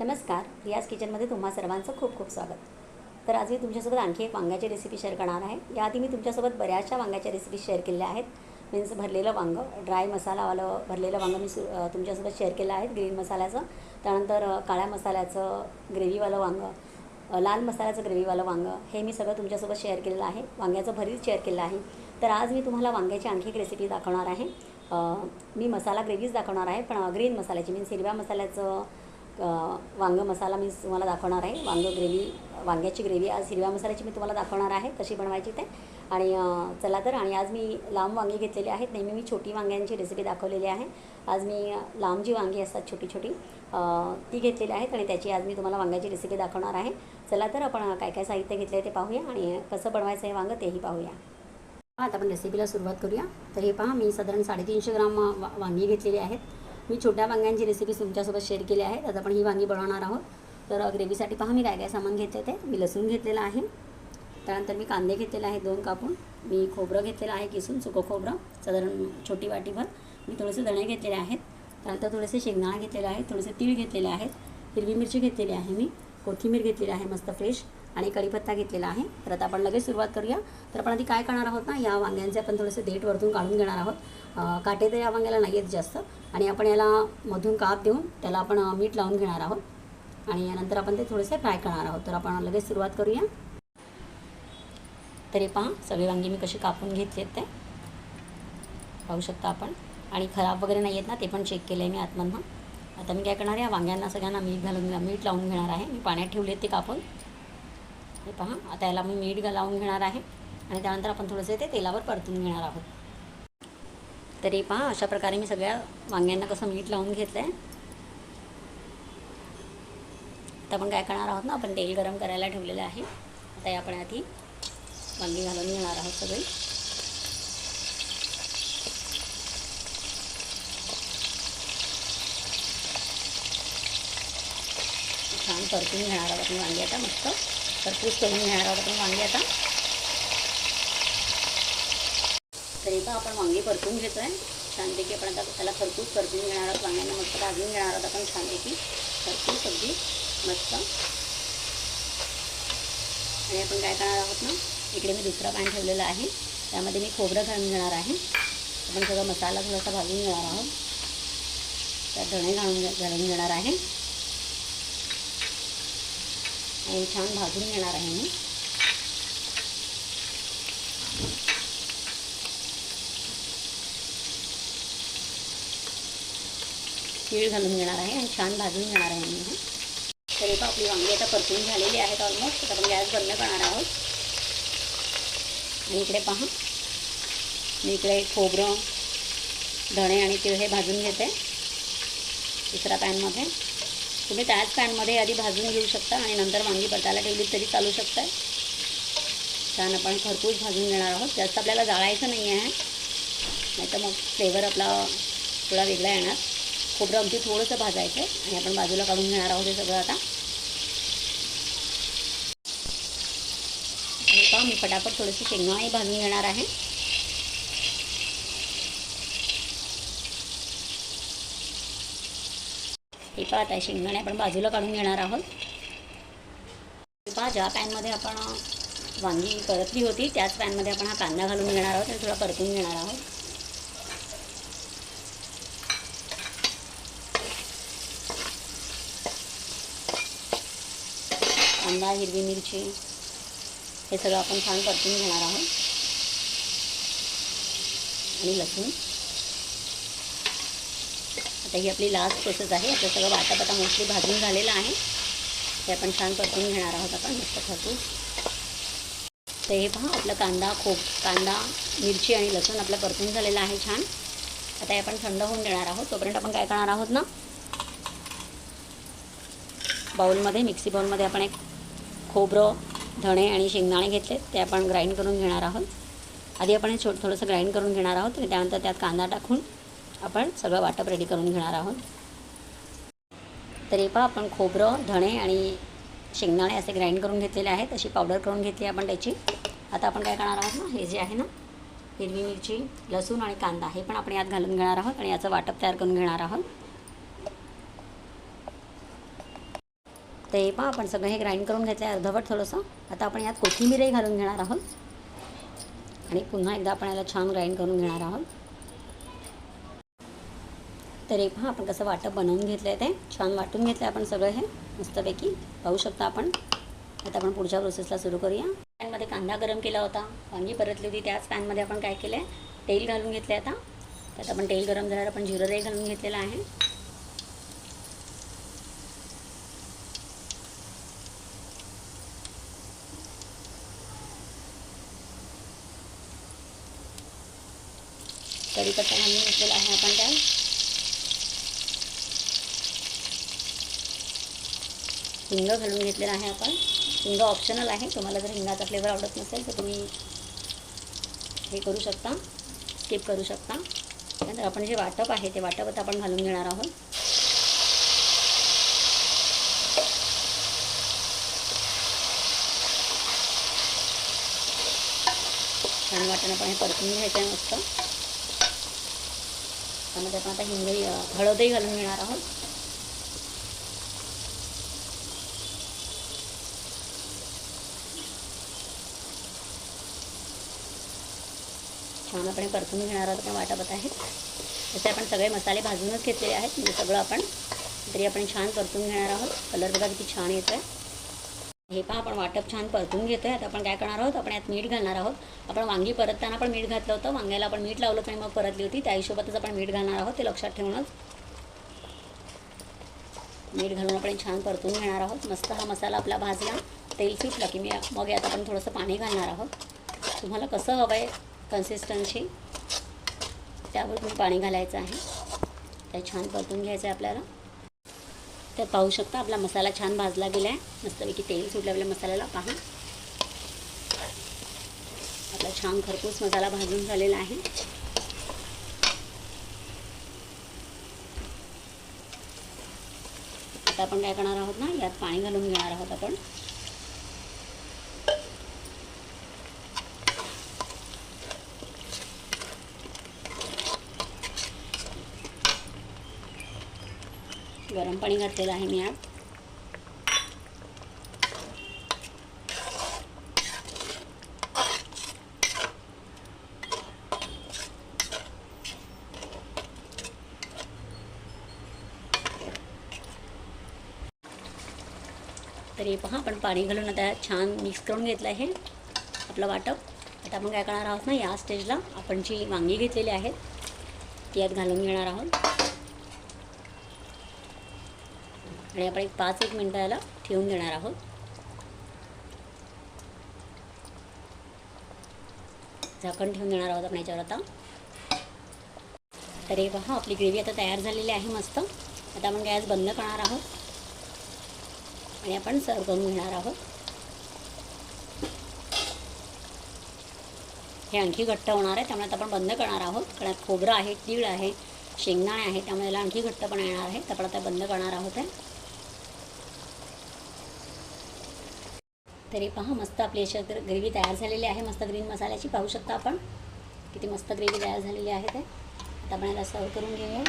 नमस्कार रियाज किचनमध्ये तुम्हा सर्वांचं खूप खूप स्वागत. तर आज मी तुमच्यासोबत आणखी एक वांग्याची रेसिपी शेअर करणार आहे. याआधी मी तुमच्यासोबत बऱ्याचशा वांग्याच्या रेसिपी शेअर केल्या आहेत. मीन्स भरलेलं वांगं ड्राय मसालावालं भरलेलं वांगं मी सु तुमच्यासोबत शेअर केलं आहे ग्रीन मसाल्याचं. त्यानंतर काळ्या मसाल्याचं ग्रेव्हीवालं वांगं लाल मसाल्याचं ग्रेव्हीवालं वांगं हे मी सगळं तुमच्यासोबत शेअर केलेलं आहे. वांग्याचं भरीत शेअर केलं आहे. तर आज मी तुम्हाला वांग्याची आणखी एक रेसिपी दाखवणार आहे. मी मसाला ग्रेव्हीच दाखवणार आहे पण ग्रीन मसाल्याची मीन्स हिरव्या मसाल्याचं वांग मसाला मी तुम्हाला दाखवणार आहे. वांग ग्रेव्ही वांग्याची ग्रेव्ही आज हिरव्या मसाल्याची मी तुम्हाला दाखवणार आहे कशी बनवायची ते. आणि चला तर आणि आज मी लांब वांगी घेतलेली आहेत. नेहमी मी छोटी वांग्यांची रेसिपी दाखवलेली आहे. आज मी लांब जी वांगी असतात छोटी छोटी ती घेतलेली आहेत आणि त्याची आज मी तुम्हाला वांग्याची रेसिपी दाखवणार आहे. चला तर आपण काय काय साहित्य घेतलं आहे ते पाहूया आणि कसं बनवायचं हे वांगं तेही पाहूया. आता आपण रेसिपीला सुरुवात करूया. तर हे पहा मी साधारण साडेतीनशे ग्राम वांगी घेतलेली आहेत. मी छोट्या वांग्यांची रेसिपी तुमच्यासोबत शेअर केली आहे. आता आपण ही वांगी बनवणार आहोत. तर ग्रेव्हीसाठी पहा मी काय काय सामान घेतले ते. मी लसूण घेतलेलं आहे. त्यानंतर मी कांदे घेतलेले आहे दोन कापून. मी खोबरं घेतलेलं आहे किसून सुकं खोबरं साधारण छोटी वाटीभर. मी थोडेसे दणे घेतलेले आहेत. त्यानंतर थोडेसे शेंगदाणा घेतलेले आहेत थोडेसे तीळ घेतलेले आहेत. हिरवी मिरची घेतलेली आहे मी. कोथिंबीर घेतलेली आहे मस्त फ्रेश आणि कढीपत्ता घेतलेला आहे. तर आता आपण लगेच सुरुवात करूया. तर आपण आधी काय करणार आहोत ना या वांग्यांचे आपण थोडेसे देठ वरतून काढून घेणार आहोत. काटे तर या वांग्याला नाही आहेत जास्त. आणि आपण याला मधून काप देऊन त्याला आपण मीठ लावून घेणार आहोत. आणि यानंतर आपण ते थोडेसे फ्राय करणार आहोत. तर आपण लगेच सुरुवात करूया. तरी पहा सगळे वांगी मी कशी कापून घेतलेत ते. पाहू शकता आपण. आणि खराब वगैरे नाही आहेत ना ते पण चेक केलं आहे मी आतमधनं. आता मी काय करणार आहे या वांग्यांना सगळ्यांना मीठ घालून मीठ लावून घेणार आहे. मी पाण्यात ठेवले ते कापून. हे पहा. आता याला मी मीठ घा- लावून घेणार आहे. आणि त्यानंतर आपण थोडंसं ते तेलावर परतून घेणार आहोत. तरी पहा अशा प्रकारे मी सगळ्या वांग्यांना कसं मीठ लावून घेतलं आहे आता आपण काय करणार आहोत ना आपण तेल गरम करायला ठेवलेलं आहे. आता आपण आधी वांगी घालून घेणार आहोत सगळी. छान परतून घेणार आहोत मी वांगी आता मस्त. खरपूस करून घेणार आहोत आपण वांगी आता तरी का आपण वांगी परतून घेतो आहे छानपैकी आपण आता त्याला खरपूस परतून घेणार आहोत. वांग्यांना मस्त भाजून घेणार आहोत आपण छानपैकी. खरपूस अगदी मस्त. आणि आपण काय करणार आहोत ना इकडे मी दुसरा पॅन ठेवलेला आहे. त्यामध्ये मी खोबरं घालून घेणार आहे. आपण सगळं मसाला थोडासा भाजून घेणार आहोत. त्यात धणे घालून घालून घेणार आहे. आणि छान भाजून घेणार आहे मी. तीळ घालून घेणार आहे आणि छान भाजून घेणार आहे मी तरी पण आपली वांगी आता परतून झालेली आहेत ऑलमोस्ट तर आपण गॅस बंद करणार आहोत. आणि इकडे पहा मी इकडे खोबरं धणे आणि तीळ हे भाजून घेते. दुसऱ्या पॅनमध्ये. तुम्ही त्याच पॅनमध्ये आधी भाजून घेऊ शकता आणि नंतर वांगी परतायला ठेवली तरी चालू शकता. छान आपण खरपूस भाजून घेणार आहोत. जास्त आपल्याला जाळायचं नाही आहे. नाही तर मग फ्लेवर आपला थोडा वेगळा येणार. खोबरं अगदी थोडंसं भाजायचं आहे आणि आपण बाजूला काढून घेणार आहोत हे सगळं आता. मी फटाफट थोडीशी शेंगदाणे भाजून घेणार आहे. हे पहा आता शेंगदाणे आपण बाजूला काढून घेणार आहोत. पहा ज्या पॅनमध्ये आपण वांगी परतली होती त्याच पॅनमध्ये आपण हा कांदा घालून घेणार आहोत आणि थोडा परतून घेणार आहोत. कांदा हिरवी मिरची हे सगळं आपण छान परतून घेणार आहोत. आणि लसूण. आता ही आपली लास्ट प्रोसेस आहे. आपलं सगळं वाटप आता मोस्टली भाजून झालेलं आहे. ते आपण छान परतून घेणार आहोत आपण मस्त खरपूस तर हे पहा आपलं कांदा खोप कांदा मिरची आणि लसूण आपलं परतून झालेलं आहे छान. आता हे आपण थंड होऊन देणार आहोत. तोपर्यंत आपण काय करणार आहोत ना? बाऊलमध्ये मिक्सी बाऊलमध्ये आपण एक खोबरं धणे आणि शेंगदाणे घेतले ते आपण ग्राइंड करून घेणार आहोत. आधी आपण हे छो थोडंसं ग्राइंड करून घेणार आहोत आणि त्यानंतर त्यात कांदा टाकून आपण सगळं वाटप रेडी करून घेणार आहोत. तरी पहा आपण खोबरं धणे आणि शेंगदाणे असे ग्राइंड करून घेतलेले आहेत. अशी पावडर करून घेतली आपण त्याची. आता आपण काय करणार आहोत ना? हे जे आहे ना हिरवी मिरची लसूण आणि कांदा हे पण आपण यात घालून घेणार आहोत आणि याचं वाटप तयार करून घेणार आहोत. ते पहा आपण सगळं हे ग्राइंड करून घेतलं आहे अर्धवट थोडंसं. आता आपण यात कोथिंबीरही घालून घेणार आहोत. आणि पुन्हा एकदा आपण याला छान ग्राइंड करून घेणार आहोत. तर एक पहा आपण कसं वाटप बनवून घेतलं आहे ते छान वाटून घेतलं आहे आपण सगळं हे. मस्तपैकी पाहू शकता आपण. आता आपण पुढच्या प्रोसेसला सुरू करूया. पॅनमध्ये कांदा गरम केला होता. वांगी परतली होती. त्याच पॅनमध्ये आपण काय केलं आहे तेल घालून घेतलं आहे आता. त्यात आपण तेल गरम झाल्यावर आपण जिरं दही घालून घेतलेलं आहे. कढीपत्ता घालून घेतलेला आहे आपण काय हिंग घालून घेतलेला आहे आपण. हिंग ऑप्शनल आहे. तुम्हाला जर हिंगाचा फ्लेवर आवडत नसेल तर तुम्ही हे करू शकता. स्किप करू शकता. त्यानंतर आपण जे वाटप आहे ते वाटप आता आपण घालून घेणार आहोत. छान वाटणं पण हे परतून घ्यायचं आहे मस्त. त्यामध्ये आपण आता हिंगही हळदही घालून घेणार आहोत. छान परतून घेणार आहोत आपण वाटपत आहेत तसे आपण सगळे मसाले भाजूनच घेतलेले आहेत. म्हणजे सगळं आपण तरी आपण छान परतून घेणार आहोत. कलर बघा किती छान येतो आहे हे पहा आपण वाटप छान परतून घेतो आहे आता आपण काय करणार आहोत आपण यात मीठ घालणार आहोत. आपण वांगी परतताना पण मीठ घातलं होतं. वांग्याला आपण मीठ लावलं आणि मग परतली होती. त्या हिशोबातच आपण मीठ घालणार आहोत ते लक्षात ठेवूनच. मीठ घालून आपण छान परतून घेणार आहोत. मस्त हा मसाला आपला भाजला. तेल सुटलं की मी मग यात आपण थोडंसं पाणी घालणार आहोत. तुम्हाला कसं हवं आहे कन्सिस्टन्सी त्यावर पाणी घालायचं आहे. ते छान परतून घ्यायचं आहे आपल्याला. तर पाहू शकता आपला मसाला छान भाजला गेला आहे. मस्तपैकी तेल सुटलं आपल्या मसाल्याला पहा आपला छान खरपूस मसाला भाजून झालेला आहे. आता आपण काय करणार आहोत ना? यात पाणी घालून घेणार आहोत आपण गरम पाणी घातलेलं आहे मी यात तर हे पहा आपण पाणी घालून आता छान मिक्स करून घेतलं आहे आपलं वाटप. आता आपण काय करणार आहोत ना या स्टेजला आपण जी वांगी घेतलेली आहेत ती यात घालून घेणार आहोत. आणि आपण एक पाच एक मिनटं याला ठेवून देणार आहोत. झाकण ठेवून देणार आहोत आपण याच्यावर आता. तर हे पहा आपली ग्रेव्ही आता तयार झालेली आहे मस्त. आता आपण गॅस बंद करणार आहोत. आणि आपण सर्व करून घेणार आहोत. हे आणखी घट्ट होणार आहे त्यामुळे आता आपण बंद करणार आहोत. कारण खोबरं आहे तीळ आहे शेंगदाणे आहे त्यामुळे याला आणखी घट्टपणा येणार आहे. तर आपण आता बंद करणार आहोत आहे तरी पहा मस्त आपली अशी ग्रेव्ही तयार झालेली आहे. मस्त ग्रीन मसाल्याची पाहू शकता आपण. किती मस्त ग्रेव्ही तयार झालेली आहे ते. आता आपण याला सर्व करून घेऊया.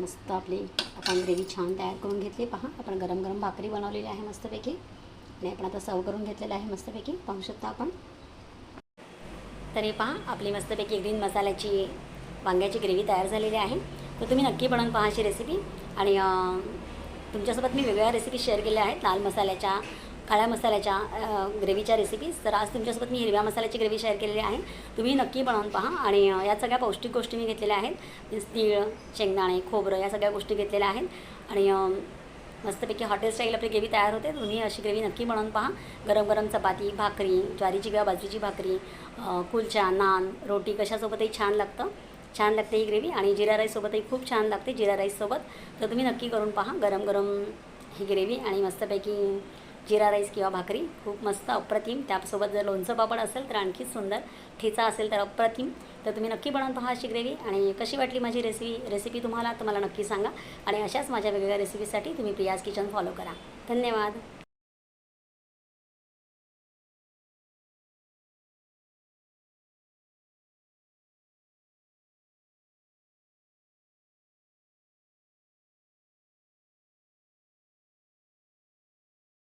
मस्त आपली आपण ग्रेव्ही छान तयार करून घेतली. पहा आपण गरम गरम भाकरी बनवलेली आहे मस्तपैकी. आणि आपण आता सर्व करून घेतलेलं आहे मस्तपैकी. पाहू शकता आपण. तरी पहा आपली मस्तपैकी ग्रीन मसाल्याची वांग्याची ग्रेव्ही तयार झालेली आहे. तर तुम्ही नक्की बनवून पहा अशी रेसिपी आणि तुमच्यासोबत मी वेगवेगळ्या रेसिपी शेअर केल्या आहेत. लाल मसाल्याच्या काळ्या मसाल्याच्या ग्रेव्हीच्या रेसिपीज तर आज तुमच्यासोबत मी हिरव्या मसाल्याची ग्रेव्ही शेअर केलेली आहे. तुम्ही नक्की बनवून पहा आणि या सगळ्या पौष्टिक गोष्टी मी घेतलेल्या आहेत. तीळ शेंगदाणे खोबरं या सगळ्या गोष्टी घेतलेल्या आहेत. आणि मस्तपैकी हॉटेल स्टाईल आपली ग्रेव्ही तयार होते. तुम्ही अशी ग्रेव्ही नक्की बनवून पहा. गरम गरम चपाती भाकरी ज्वारीची किंवा बाजरीची भाकरी कुलचा नान रोटी कशासोबतही छान लागतं. छान लागते ही ग्रेव्ही आणि जिरा राईससोबतही खूप छान लागते जिरा राईससोबत तर तुम्ही नक्की करून पहा. गरम गरम ही ग्रेव्ही आणि मस्तपैकी जिरा राईस किंवा भाकरी खूप मस्त अप्रतिम. त्यासोबत जर लोणचं पापड असेल तर आणखीच सुंदर. ठेचा असेल तर अप्रतिम. तर तुम्ही नक्की बनवून पहा अशी ग्रेव्ही. आणि कशी वाटली माझी रेसिपी रेसिपी तुम्हाला तर मला नक्की सांगा. आणि अशाच माझ्या वेगवेगळ्या रेसिपीसाठी तुम्ही प्रियाज किचन फॉलो करा. धन्यवाद.